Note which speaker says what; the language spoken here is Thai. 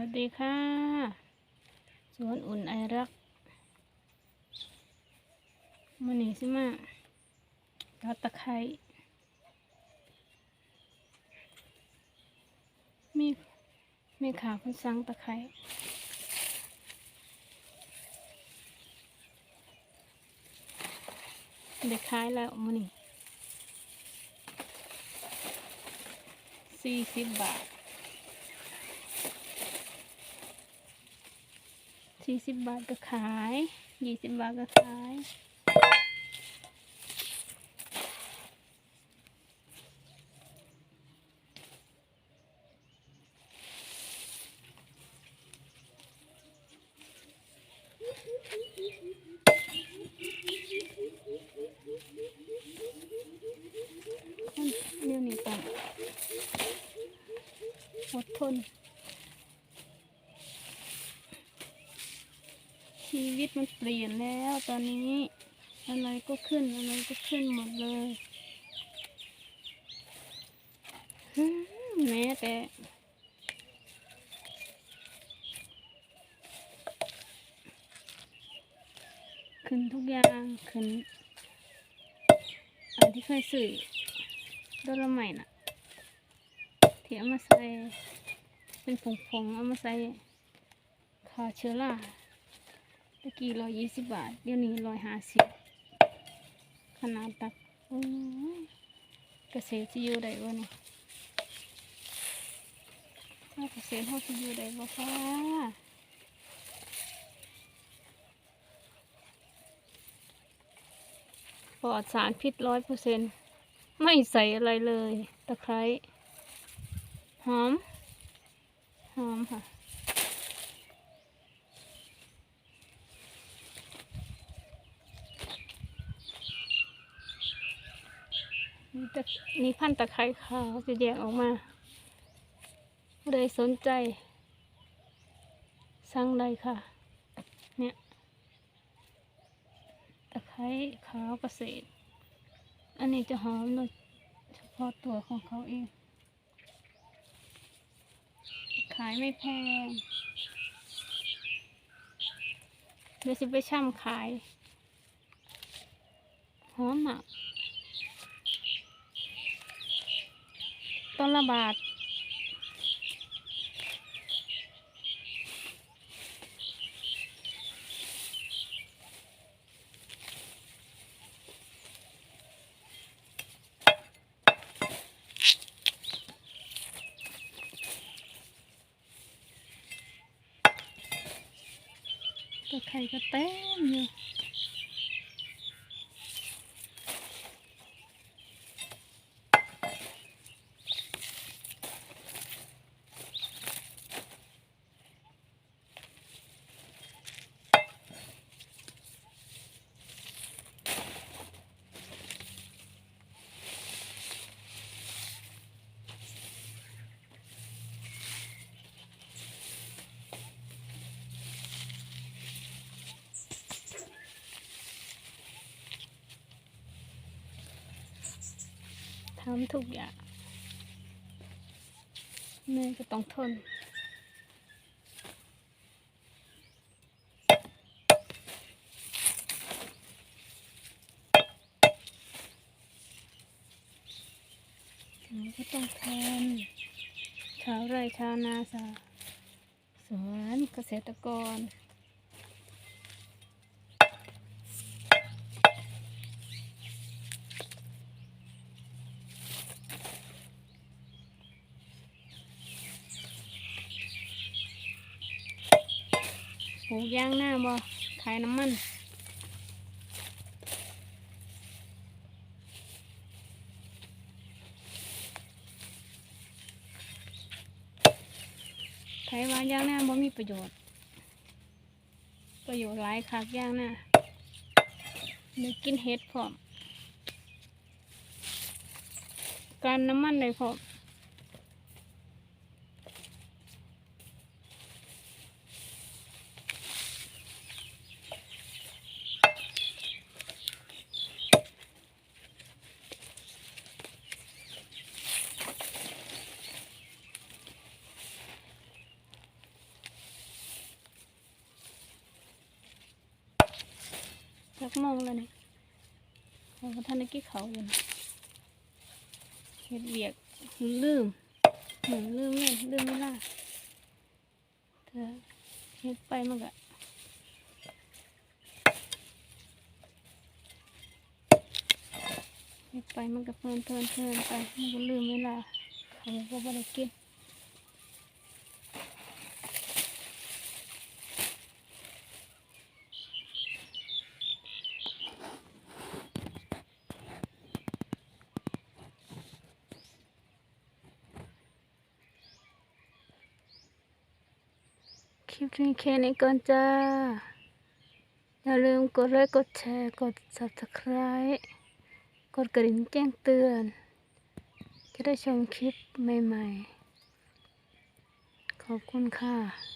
Speaker 1: วัสดีค่ะ สวนอุ่นไอรักมันนี่สิมาตัดตะไคร้มีมีขาคุณสั่งตะไคร้เด็กขายแล้วมันนี่สี่สิบบาท สี่สิบบาทก็ขายยี่สิบบาทก็ขายเรื่องนี้ก่อนอดทน ชีวิตมันเปลี่ยนแล้วตอนนี้ อะไรก็ขึ้นอะไรก็ขึ้นหมดเลยแม้แต่ขึ้นทุกอย่างขึ้นอันที่เคยสื่อดอลใหม่น่ะที่เอามาใส่เป็นผงๆเอามาใส่ฆ่าเชื้อราะกี้ร้อยยี่สิบบาท เดี๋ยวนี้ร้อยห้าสิบขนาดตักโอ้ยเกษตรที่อยู่ได้บ่เนี่ยถ้าเกษตรเขาที่อยู่ได้บ่ค่ะปลอดสารพิษร้อยเปอร์เซ็นต์ไม่ใส่อะไรเลย ตะไคร้หอม หอมค่ะ มีตะมีพันธุ์ตะไคร้ขาวจะแยกออกมาผู้ใดสนใจ สั่งได้ค่ะ เนี่ย ตะไคร้ขาวเกษตร อันนี้จะหอมโดยเฉพาะตัวของเขาเอง ขายไม่แพง เดี๋ยวสิไปช่ำขาย หอมอะ ต้นละบาทก็ไข่ก็เต็มอยู่ำทุกอย่างแม่ก็ต้องทนแม่ก็ต้องทนชาวไร่ชาวนาสาสวนเกษตรกร ลูกยางหน้าบ่ขายน้ำมันไถว่ายางหน้าบ่มีประโยชน์ ประโยชน์หลายคักยางหน้าได้กินเห็ดพร้อมการน้ำมันได้พร้อม โมองแล้วนี่ขาก็ท่านได้กินเขาอยู่นะเฮ็ดเวียกลืมหนูลืมเลยลืมเวลาเธอเฮ็ดไปมันก็เฮ็ดไปมันก็เพลินเพลินเพลินไปมันก็ลืมเวลาเขาก็บ่ได้กิน ลิปนี้แค่นี้ก่อนจ้า อย่าลืมกดไลค์กดแชร์กด subscribe กดกระดิ่งแจ้งเตือน จะได้ชมคลิปใหม่ ๆ ขอบคุณค่ะ